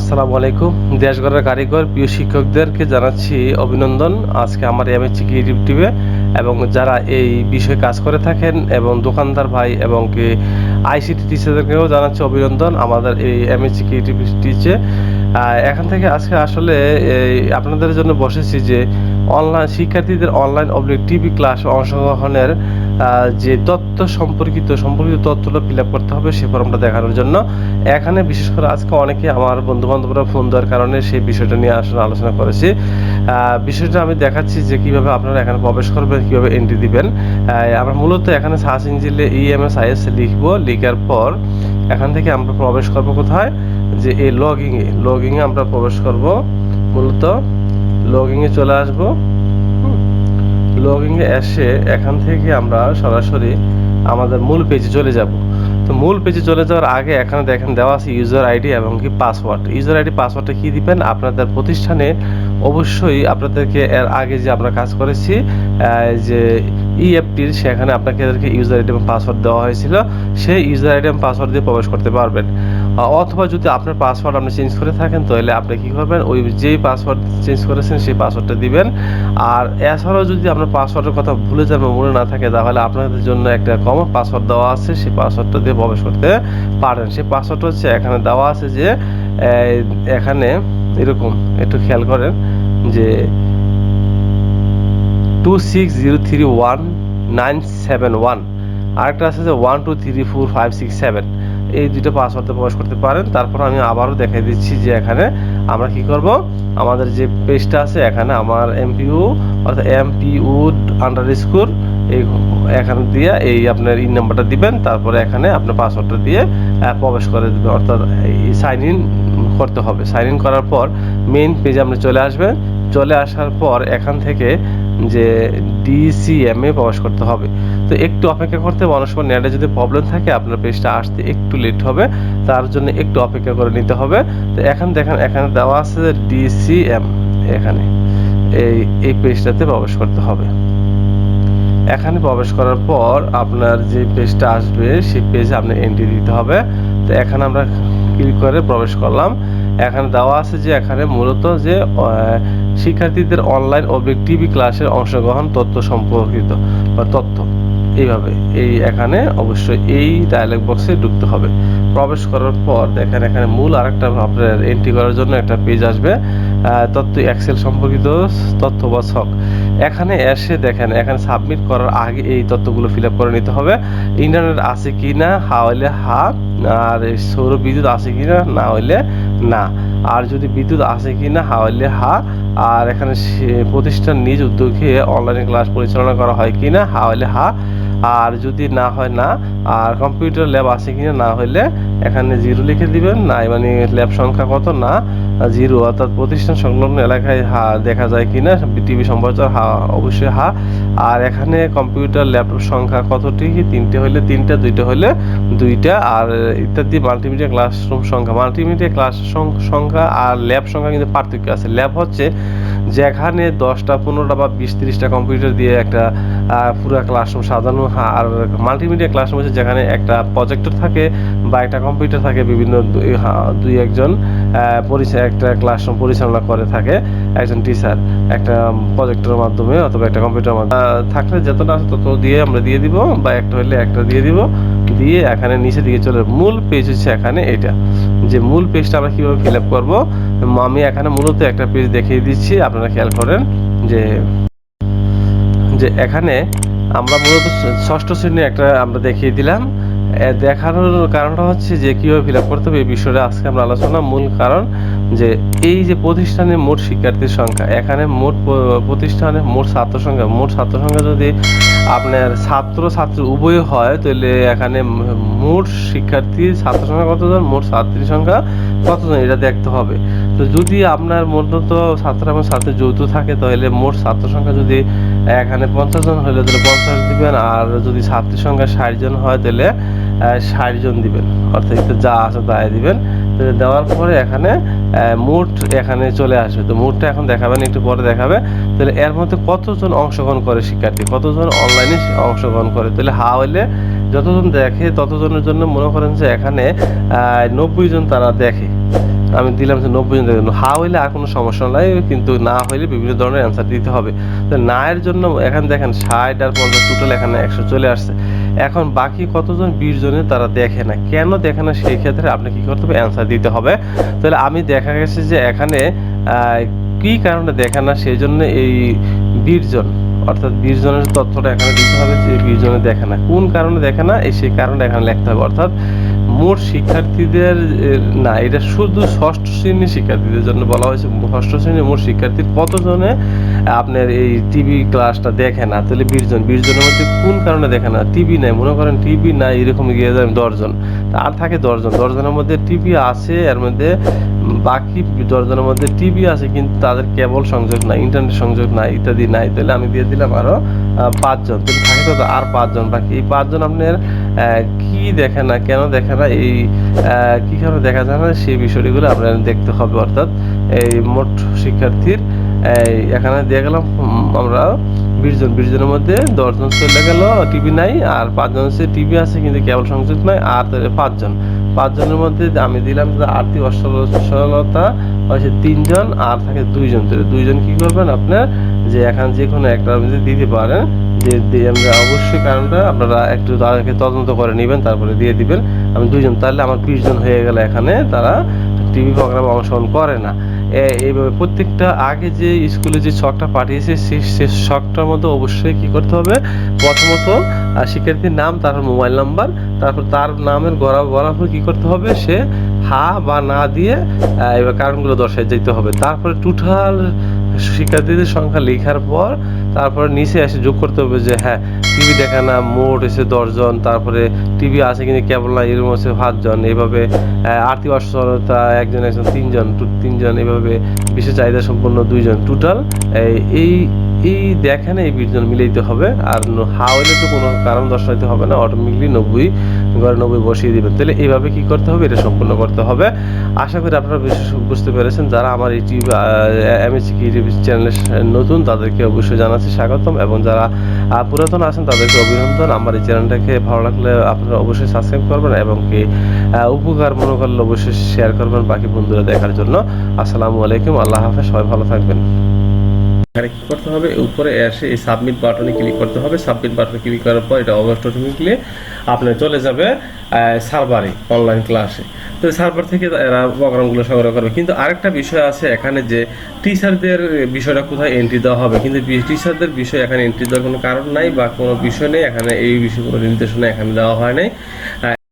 আসসালামু আলাইকুম। দেশগড়ের কারিগর, প্রিয় শিক্ষকদেরকে জানাচ্ছি অভিনন্দন। আজকে আমার এমএসসি ক্রিয়েটিভ টিভে এবং যারা এই বিষয়ে কাজ করে থাকেন এবং দোকানদার ভাই এবং কি আইসিটি টিচারদেরকেও জানাচ্ছি অভিনন্দন আমাদের এই এমএসসি ক্রিয়েটিভ টিচে এখান থেকে আজকে আসলে আপনাদের জন্য বসেছি যে অনলাইন শিক্ষার্থীদের অনলাইন অবলিক টিভি ক্লাস অংশগ্রহণের যে তথ্য সম্পর্কিত সম্পর্কিত তথ্যটা ফিল আপ করতে হবে সে ফর্মটা দেখানোর জন্য। এখানে বিশেষ করে আজকে অনেকে আমার বন্ধু বান্ধবরা ফোন দেওয়ার কারণে সেই বিষয়টা নিয়ে আসলে আলোচনা করেছি। বিষয়টা আমি দেখাচ্ছি যে কীভাবে আপনারা এখানে প্রবেশ করবেন, কীভাবে এন্ট্রি দিবেন। আমরা মূলত এখানে সার্চ ইঞ্জিনে ইএমএস আইএস লিখব। লিখার পর এখান থেকে আমরা প্রবেশ করব কোথায়? যে এই লগিংয়ে লগিংয়ে আমরা প্রবেশ করব। মূলত লগিংয়ে চলে আসব। লগিংয়ে এসে এখান থেকে আমরা সরাসরি আমাদের মূল পেজে চলে যাব। তো মূল পেজে চলে যাওয়ার আগে এখানে দেখেন দেওয়া আছে ইউজার আইডি এবং কি পাসওয়ার্ড ইউজার আইডি পাসওয়ার্ডটা কি দিবেন? আপনাদের প্রতিষ্ঠানে অবশ্যই আপনাদেরকে এর আগে যে আমরা কাজ করেছি যে ইএফটির সেখানে আপনাকে ইউজার আইডি এবং পাসওয়ার্ড দেওয়া হয়েছিল। সেই ইউজার আইডি এবং পাসওয়ার্ড দিয়ে প্রবেশ করতে পারবেন। অথবা যদি আপনার পাসওয়ার্ড আপনি চেঞ্জ করে থাকেন, তাহলে আপনি কি করবেন? ওই যেই পাসওয়ার্ড চেঞ্জ করেছেন, সেই পাসওয়ার্ডটা দিবেন। আর এছাড়াও যদি আপনার পাসওয়ার্ডের কথা ভুলে যান বা মনে না থাকে, তাহলে আপনাদের জন্য একটা কমন পাসওয়ার্ড দেওয়া আছে। সেই পাসওয়ার্ডটা দিয়ে প্রবেশ করতে পারেন। সেই পাসওয়ার্ডটা হচ্ছে এখানে দেওয়া আছে যে এখানে এরকম, একটু খেয়াল করেন যে two six zero three one nine seven one আরেকটা আছে যে one two three four five six seven এই দুটো পাসওয়ার্ডে প্রবেশ করতে পারেন। তারপর আমি আবারও দেখাই দিচ্ছি যে এখানে আমরা কি করব? আমাদের যে পেজটা আছে, এখানে আমার এমপিউ অর্থাৎ এমপিউ আন্ডার স্কোর এই এখানে দিয়ে এই আপনার ইন নাম্বারটা দিবেন। তারপরে এখানে আপনার পাসওয়ার্ডটা দিয়ে প্রবেশ করে দেবেন অর্থাৎ এই সাইন ইন করতে হবে। সাইন ইন করার পর মেইন পেজে আপনি চলে আসবেন। চলে আসার পর এখান থেকে যে ডিসিএম এ প্রবেশ করতে হবে। তো একটু অপেক্ষা করতে অনেক সময় নেটে যদি প্রবলেম থাকে, আপনার পেজটা আসতে একটু লেট হবে। তার জন্য একটু অপেক্ষা করে নিতে হবে। তো এখন দেখেন, এখানে দেওয়া আছে ডিসিএম এখানে। এই এই পেজটাতে প্রবেশ করতে হবে। এখানে প্রবেশ করার পর আপনার যে পেজটা আসবে, সেই পেজে আপনি এন্ট্রি দিতে হবে। তো এখানে আমরা ক্লিক করে প্রবেশ করলাম। এখানে দেওয়া আছে যে এখানে মূলত যে শিক্ষার্থীদের অনলাইন অবজেক্ট টিভি ক্লাসের অংশগ্রহণ তথ্য সম্পর্কিত বা তথ্য। এইভাবে। এই এখানে অবশ্যই এই ডায়ালগ বক্সে ঢুকতে হবে। প্রবেশ করার পর দেখেন এখানে মূল আরেকটা আপনার এন্ট্রি করার জন্য একটা পেজ আসবে। তথ্য এক্সেল সম্পর্কিত তথ্য বা ছক এখানে এসে দেখেন, এখানে সাবমিট করার আগে এই তথ্যগুলো ফিল আপ করে নিতে হবে। ইন্টারনেট আছে কি না হা হইলে হা, আর সৌর বিদ্যুৎ আছে কি না না হইলে না। আর যদি বিদ্যুৎ আছে কি না হা হইলে হা, আর এখানে প্রতিষ্ঠান নিজ উদ্যোগে অনলাইনে ক্লাস পরিচালনা করা হয় কি না হা হইলে হা আর যদি না হয় না, আর কম্পিউটার ল্যাব আছে কিনা না হইলে এখানে জিরো লিখে দিবেন, না মানে ল্যাব সংখ্যা কত? না জিরো অর্থাৎ প্রতিষ্ঠান সংলগ্ন এলাকায় হা দেখা যায় কিনা টিভি সম্প্রচার হা, অবশ্যই হা। আর এখানে কম্পিউটার ল্যাপটপ সংখ্যা কতটি? তিনটে হলে তিনটা, দুইটা হলে দুইটা, আর ইত্যাদি মাল্টিমিডিয়া ক্লাসরুম সংখ্যা। মাল্টিমিডিয়া ক্লাস সংখ্যা আর ল্যাব সংখ্যা কিন্তু পার্থক্য আছে। ল্যাব হচ্ছে যেখানে দশটা, পনেরোটা বা বিশ, তিরিশটা কম্পিউটার দিয়ে একটা পুরো ক্লাসরুম সাজানো আর মাল্টিমিডিয়া ক্লাসরুম হচ্ছে যেখানে একটা প্রজেক্টর থাকে বা একটা কম্পিউটার থাকে, বিভিন্ন দুই একজন পরিচয় একটা ক্লাসরুম পরিচালনা করে থাকে একজন টিচার একটা প্রজেক্টরের মাধ্যমে অথবা একটা কম্পিউটার মাধ্যমে। থাকলে যতটা আছে তত দিয়ে আমরা দিয়ে দিব বা একটা হলে একটা দিয়ে দিব। দিয়ে এখানে নিচে দিকে চলে মূল পেজ হচ্ছে এখানে এটা, যে মূল পেজটা আমরা কীভাবে ফিল আপ করব। আমি এখানে মূলত একটা পেজ দেখিয়ে দিচ্ছি, আপনারা খেয়াল করেন যে যে এখানে আমরা মূলত ষষ্ঠ শ্রেণির একটা আমরা দেখিয়ে দিলাম। দেখানোর কারণটা হচ্ছে যে কীভাবে ফিল আপ করতে হবে এই বিষয়টা আজকে আমরা আলোচনা। মূল কারণ যে এই যে প্রতিষ্ঠানে মোট শিক্ষার্থীর সংখ্যা, এখানে মোট প্রতিষ্ঠানে মোট ছাত্র সংখ্যা, মোট ছাত্র সংখ্যা যদি আপনার ছাত্র ছাত্রী উভয় হয়, তাহলে এখানে মোট শিক্ষার্থীর ছাত্র সংখ্যা কতজন? মোট ছাত্রীর সংখ্যা কতজন? এটা দেখতে হবে। তো যদি আপনার মূলত ছাত্র এবং ছাত্রী যৌথ থাকে, তাহলে মোট ছাত্র সংখ্যা যদি এখানে পঞ্চাশ জন হলে তাহলে পঞ্চাশ দিবেন, আর যদি ছাত্রীর সংখ্যা ষাট জন হয়, তাহলে ষাট জন দিবেন। অর্থাৎ যা আছে তাই দিবেন। দেওয়ার পরে এখানে মোট এখানে চলে আসবে। তো মোটটা এখন দেখাবেন, একটু পরে দেখাবে। তাহলে এর মধ্যে কতজন অংশগ্রহণ করে শিক্ষার্থী? কতজন অনলাইনে অংশগ্রহণ করে? তাহলে হা হইলে যতজন দেখে, ততজনের জন্য মনে করেন যে এখানে নব্বই জন তারা দেখে। আমি দিলাম যে নব্বই জন হা হইলে আর কোনো সমস্যা নাই, কিন্তু না হইলে বিভিন্ন ধরনের অ্যান্সার দিতে হবে। তো না এর জন্য এখানে দেখেন ষাট আর পঞ্চাশ টোটাল এখানে একশো চলে আসছে। এখন বাকি কতজন বিশ জনে তারা দেখে না। কেন দেখে না সেই ক্ষেত্রে আপনি কি করতে হবে? অ্যান্সার দিতে হবে। তাহলে আমি দেখা গেছে যে এখানে কি কারণে দেখে না সেই জন্য এই বিশ জন অর্থাৎ বিশ জনের তথ্যটা এখানে দিতে হবে যে বিশ জনে দেখে না। কোন কারণে দেখে না? এই সেই কারণে এখানে লিখতে হবে। অর্থাৎ মোট শিক্ষার্থীদের না, এটা শুধু ষষ্ঠ শ্রেণির শিক্ষার্থীদের জন্য বলা হয়েছে। ষষ্ঠ শ্রেণির মোট শিক্ষার্থীর কতজনে আপনার এই টিভি ক্লাসটা দেখে না, তাহলে বিশ জন বিশ জনের মধ্যে কোন কারণে দেখে না? টিভি নাই, মনে করেন টিভি নাই, এরকম গিয়ে যায় দশজন। আর থাকে দশজন, দশজনের মধ্যে টিভি আছে, এর মধ্যে বাকি দশজনের মধ্যে টিভি আছে, কিন্তু তাদের কেবল সংযোগ নাই ইন্টারনেট সংযোগ নাই, ইত্যাদি নাই, তাহলে আমি দিয়ে দিলাম আরও পাঁচজন। তাহলে থাকে তো আর পাঁচজন বাকি। এই পাঁচজন আপনার কি দেখে না, কেন দেখে না, এই কী কারণে দেখা যায় না, সেই বিষয়গুলো আপনার দেখতে হবে, অর্থাৎ এই মোট শিক্ষার্থীর এই, এখানে দিয়ে গেলাম আমরা বিশ জন বিশ জনের মধ্যে দশজন চলে গেল টিভি নাই, আর পাঁচজন হচ্ছে টিভি আছে, কিন্তু কেবল সংযোগ নাই, আর পাঁচজন। পাঁচজনের মধ্যে আমি দিলাম আর্থিক অসচ্ছলতা হচ্ছে তিনজন, আর থাকে দুইজন। তাহলে দুইজন কি করবেন আপনার, যে এখানে যে কোনো একটা যদি দিতে পারেন, যে আমরা অবশ্যই কারণটা আপনারা একটু তাদেরকে তদন্ত করে নেবেন, তারপরে দিয়ে দিবেন। আমি দুইজন, তাহলে আমার বিশ জন হয়ে গেল এখানে, তারা টিভি প্রোগ্রাম অংশগ্রহণ করে না। এইভাবে প্রত্যেকটা আগে যে স্কুলে যে শখটা পাঠিয়েছে সেই সেই শখটার মধ্যে অবশ্যই কি করতে হবে? প্রথমত শিক্ষার্থীর নাম, তারপর মোবাইল নাম্বার, তারপর তার নামের গড়া বরাবর কি করতে হবে? সে হা বা না দিয়ে এবার কারণগুলো দর্শায় যেতে হবে। তারপরে টোটাল শিক্ষার্থীদের সংখ্যা লেখার পর তারপরে নিচে এসে যোগ করতে হবে যে হ্যাঁ টিভি দেখা না, মোট এসে দশজন, তারপরে টিভি আছে কিন্তু কেবল না, এরকম হচ্ছে সাতজন, এইভাবে আর্থিক অসচ্ছলতা একজন একজন, তিনজন তিনজন, এইভাবে বিশেষ চাহিদা সম্পন্ন দুইজন টোটাল এই এই দেখেন এই বিশজন মিলাইতে হবে, আর ন- হা হইলে তো কোনো কারণ দর্শাইতে হবে না অটোমেটিকলি নব্বই ঘরে নব্বই বসিয়ে দিবেন। তাহলে এইভাবে কি করতে হবে? এটা সম্পূর্ণ করতে হবে। আশা করি আপনারা বিশেষ বুঝতে পেরেছেন। যারা আমার টিভি এমএসসি ইউটিউব চ্যানেলে নতুন, তাদেরকে অবশ্যই জানাচ্ছি স্বাগতম এবং যারা পুরাতন আছেন, তাদেরকে অভিনন্দন। আমার এই চ্যানেলটাকে ভালো লাগলে আপনারা অবশ্যই সাবস্ক্রাইব করবেন এবং কি উপকার মনে করলে অবশ্যই শেয়ার করবেন বাকি বন্ধুরা দেখার জন্য। আসসালামু আলাইকুম। আল্লাহ হাফেজ। সবাই ভালো থাকবেন। এখানে কি করতে হবে। উপরে এসে এই সাবমিট বাটনে ক্লিক করতে হবে। সাবমিট বাটনে ক্লিক করার পর এটা অটোমেটিকলি আপনার চলে যাবে সার্ভারে অনলাইন ক্লাসে তো সার্ভার থেকে এরা প্রোগ্রামগুলো সংগ্রহ করবে। কিন্তু আরেকটা বিষয় আছে এখানে যে টিচারদের বিষয়টা কোথায় এন্ট্রি দেওয়া হবে। কিন্তু টিচারদের বিষয় এখানে এন্ট্রি দেওয়ার কোনো কারণ নাই বা কোনো বিষয় নেই। এখানে এই বিষয়ে কোনো নির্দেশনা এখানে দেওয়া হয় নাই।